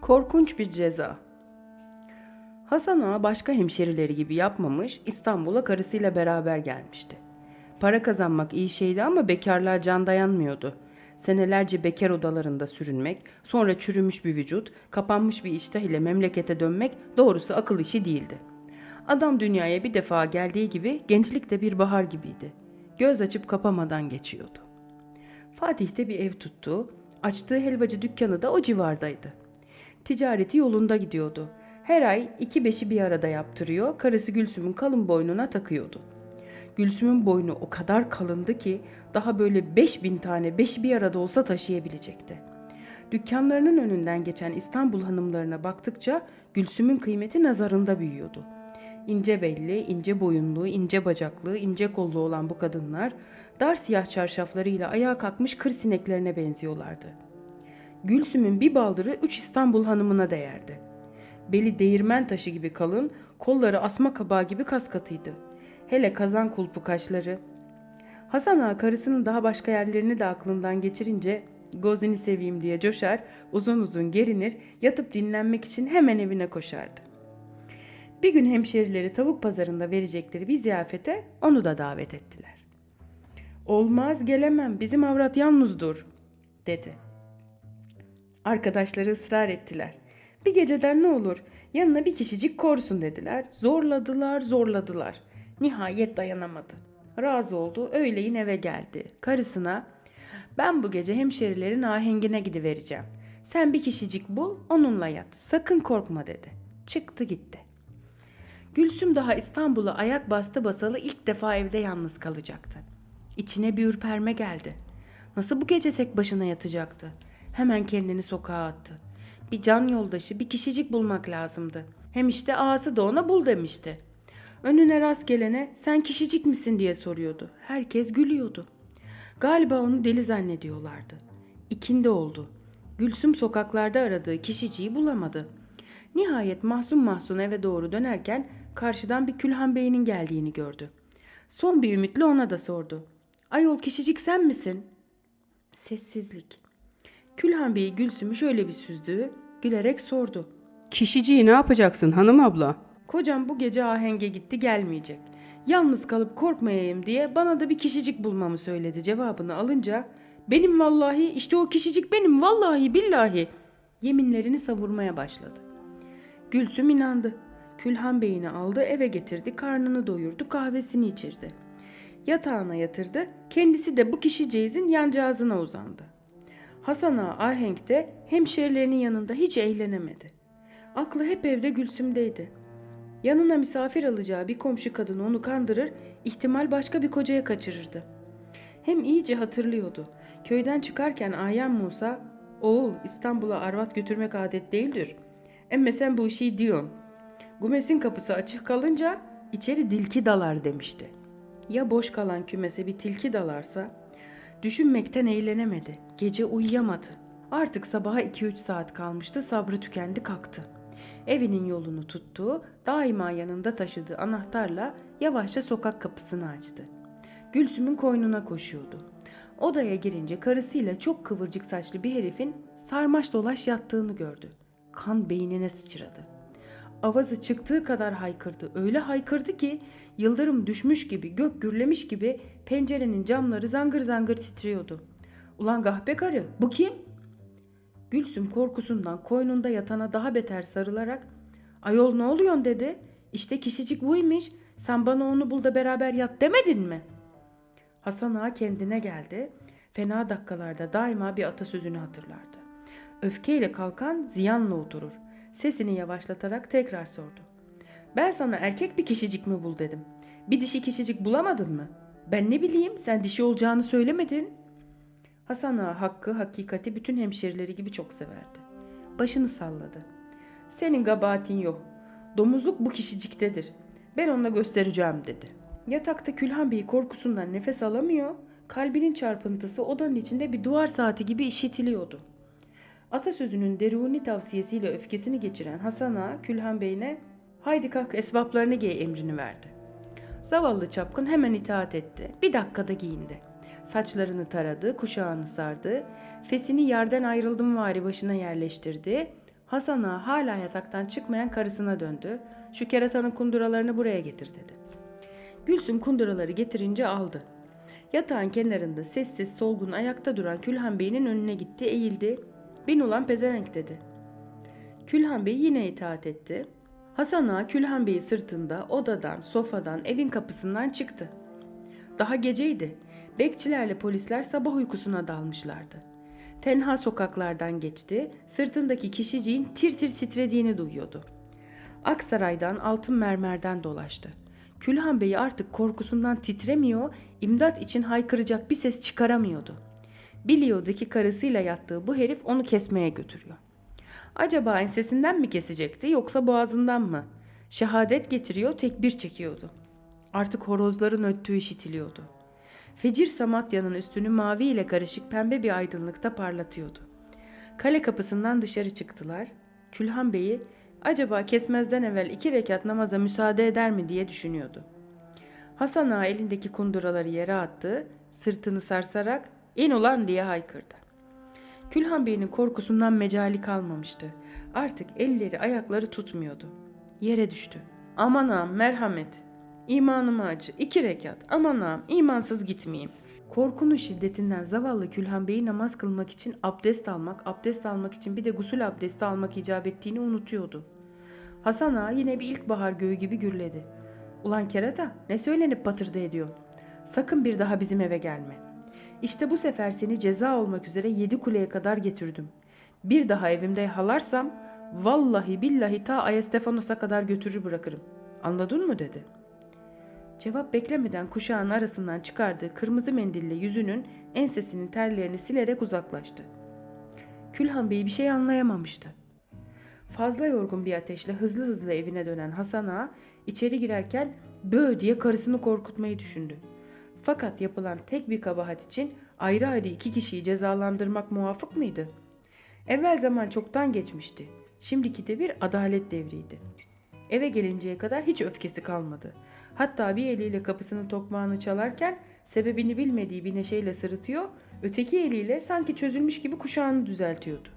Korkunç bir ceza. Hasan Ağa başka hemşerileri gibi yapmamış, İstanbul'a karısıyla beraber gelmişti. Para kazanmak iyi şeydi ama bekarlığa can dayanmıyordu. Senelerce bekar odalarında sürünmek, sonra çürümüş bir vücut, kapanmış bir iştah ile memlekete dönmek doğrusu akıl işi değildi. Adam dünyaya bir defa geldiği gibi gençlik de bir bahar gibiydi. Göz açıp kapamadan geçiyordu. Fatih'te bir ev tuttu, açtığı helvacı dükkanı da o civardaydı. Ticareti yolunda gidiyordu. Her ay iki beşi bir arada yaptırıyor, karısı Gülsüm'ün kalın boynuna takıyordu. Gülsüm'ün boynu o kadar kalındı ki daha böyle beş bin tane beşi bir arada olsa taşıyabilecekti. Dükkanlarının önünden geçen İstanbul hanımlarına baktıkça Gülsüm'ün kıymeti nazarında büyüyordu. İnce belli, ince boyunlu, ince bacaklı, ince kollu olan bu kadınlar dar siyah çarşaflarıyla ayağa kalkmış kır sineklerine benziyorlardı. Gülsüm'ün bir baldırı üç İstanbul hanımına değerdi. Beli değirmen taşı gibi kalın, kolları asma kabağı gibi kaskatıydı. Hele kazan kulpu kaşları. Hasan Ağa karısının daha başka yerlerini de aklından geçirince gozini seveyim diye coşar, uzun uzun gerinir, yatıp dinlenmek için hemen evine koşardı. Bir gün hemşerileri tavuk pazarında verecekleri bir ziyafete onu da davet ettiler. Olmaz gelemem bizim avrat yalnız dur dedi. Arkadaşları ısrar ettiler. Bir geceden ne olur yanına bir kişicik korsun dediler. Zorladılar zorladılar. Nihayet dayanamadı. Razı oldu öğleyin eve geldi. Karısına ben bu gece hemşerilerin ahengine gidivereceğim. Sen bir kişicik bul onunla yat. Sakın korkma dedi. Çıktı gitti. Gülsüm daha İstanbul'a ayak bastı basalı ilk defa evde yalnız kalacaktı. İçine bir ürperme geldi. Nasıl bu gece tek başına yatacaktı? Hemen kendini sokağa attı. Bir can yoldaşı, bir kişicik bulmak lazımdı. Hem işte ağası da ona bul demişti. Önüne rast gelene sen kişicik misin diye soruyordu. Herkes gülüyordu. Galiba onu deli zannediyorlardı. İkindi oldu. Gülsüm sokaklarda aradığı kişiciyi bulamadı. Nihayet mahzun mahzun eve doğru dönerken karşıdan bir Külhan Bey'in geldiğini gördü. Son bir ümitle ona da sordu. Ayol kişicik sen misin? Sessizlik. Külhan Bey Gülsüm'ü şöyle bir süzdü, gülerek sordu. Kişiciyi ne yapacaksın hanım abla? Kocam bu gece ahenge gitti gelmeyecek. Yalnız kalıp korkmayayım diye bana da bir kişicik bulmamı söyledi cevabını alınca benim vallahi işte o kişicik benim vallahi billahi yeminlerini savurmaya başladı. Gülsüm inandı. Külhan Bey'ini aldı eve getirdi karnını doyurdu kahvesini içirdi. Yatağına yatırdı kendisi de bu kişiceyizin yancağızına uzandı. Hasan Ağa ahenkte hemşerilerinin yanında hiç eğlenemedi. Aklı hep evde Gülsüm'deydi. Yanına misafir alacağı bir komşu kadın onu kandırır, ihtimal başka bir kocaya kaçırırdı. Hem iyice hatırlıyordu. Köyden çıkarken Ayan Musa, oğul İstanbul'a arvat götürmek adet değildir. Emme sen bu işi diyorsun. Gumesin kapısı açık kalınca içeri dilki dalar demişti. Ya boş kalan kümese bir tilki dalarsa? Düşünmekten eğlenemedi. Gece uyuyamadı. Artık sabaha 2-3 saat kalmıştı. Sabrı tükendi kalktı. Evinin yolunu tuttu. Daima yanında taşıdığı anahtarla yavaşça sokak kapısını açtı. Gülsüm'ün koynuna koşuyordu. Odaya girince karısıyla çok kıvırcık saçlı bir herifin sarmaş dolaş yattığını gördü. Kan beynine sıçradı. Avazı çıktığı kadar haykırdı. Öyle haykırdı ki yıldırım düşmüş gibi, gök gürlemiş gibi pencerenin camları zangır zangır titriyordu. Ulan gahpe karı, bu kim? Gülsüm korkusundan koynunda yatana daha beter sarılarak Ayol ne oluyorsun dedi. İşte kişicik buymuş. Sen bana onu bul da beraber yat demedin mi? Hasan Ağa kendine geldi. Fena dakikalarda daima bir atasözünü hatırlardı. Öfkeyle kalkan ziyanla oturur. Sesini yavaşlatarak tekrar sordu. Ben sana erkek bir kişicik mi bul dedim. Bir dişi kişicik bulamadın mı? Ben ne bileyim sen dişi olacağını söylemedin. Hasan Ağa hakkı, hakikati bütün hemşerileri gibi çok severdi. Başını salladı. Senin kabahatin yok. Domuzluk bu kişiciktedir. Ben ona göstereceğim dedi. Yatakta Külhan Bey korkusundan nefes alamıyor, kalbinin çarpıntısı odanın içinde bir duvar saati gibi işitiliyordu. Atasözünün deruni tavsiyesiyle öfkesini geçiren Hasan Ağa Külhan Bey'ine haydi kalk esvaplarını giy emrini verdi. Zavallı çapkın hemen itaat etti. Bir dakikada giyindi. Saçlarını taradı, kuşağını sardı, fesini yerden ayrıldım vari başına yerleştirdi. Hasan Ağa hala yataktan çıkmayan karısına döndü. Şu keratanın kunduralarını buraya getir dedi. Gülsüm kunduraları getirince aldı. Yatağın kenarında sessiz solgun ayakta duran Külhan Bey'in önüne gitti eğildi. Bin ulan pezevenk dedi. Külhan Bey yine itaat etti. Hasan Ağa Külhan Bey'i sırtında odadan, sofadan, evin kapısından çıktı. Daha geceydi. Bekçilerle polisler sabah uykusuna dalmışlardı. Tenha sokaklardan geçti, sırtındaki kişiciğin tir tir titrediğini duyuyordu. Aksaray'dan altın mermerden dolaştı. Külhan Bey artık korkusundan titremiyor, imdat için haykıracak bir ses çıkaramıyordu. Biliyordu ki karısıyla yattığı bu herif onu kesmeye götürüyor. Acaba ensesinden mi kesecekti yoksa boğazından mı? Şehadet getiriyor, tekbir çekiyordu. Artık horozların öttüğü işitiliyordu. Fecir Samatya'nın üstünü mavi ile karışık pembe bir aydınlıkta parlatıyordu. Kale kapısından dışarı çıktılar. Külhan Bey'i acaba kesmezden evvel iki rekat namaza müsaade eder mi diye düşünüyordu. Hasan Ağa elindeki kunduraları yere attı, sırtını sarsarak in ulan diye haykırdı. Külhan Bey'in korkusundan mecali kalmamıştı. Artık elleri ayakları tutmuyordu. Yere düştü. Aman ağam merhamet. İmanıma acı. iki rekat. Aman ağam imansız gitmeyeyim. Korkunun şiddetinden zavallı Külhan Bey'i namaz kılmak için abdest almak, abdest almak için bir de gusül abdesti almak icap ettiğini unutuyordu. Hasan Ağa yine bir ilkbahar göğü gibi gürledi. Ulan kerata ne söylenip patırdı ediyor. Sakın bir daha bizim eve gelme. İşte bu sefer seni ceza olmak üzere yedi kuleye kadar getirdim. Bir daha evimde halarsam vallahi billahi ta Ayestefanos'a kadar götürür bırakırım. Anladın mı dedi. Cevap beklemeden kuşağın arasından çıkardığı kırmızı mendille yüzünün ensesinin terlerini silerek uzaklaştı. Külhan Bey bir şey anlayamamıştı. Fazla yorgun bir ateşle hızlı hızlı evine dönen Hasan Ağa içeri girerken bö diye karısını korkutmayı düşündü. Fakat yapılan tek bir kabahat için ayrı ayrı iki kişiyi cezalandırmak muvafık mıydı? Evvel zaman çoktan geçmişti. Şimdiki de bir adalet devriydi. Eve gelinceye kadar hiç öfkesi kalmadı. Hatta bir eliyle kapısının tokmağını çalarken sebebini bilmediği bir neşeyle sırıtıyor, öteki eliyle sanki çözülmüş gibi kuşağını düzeltiyordu.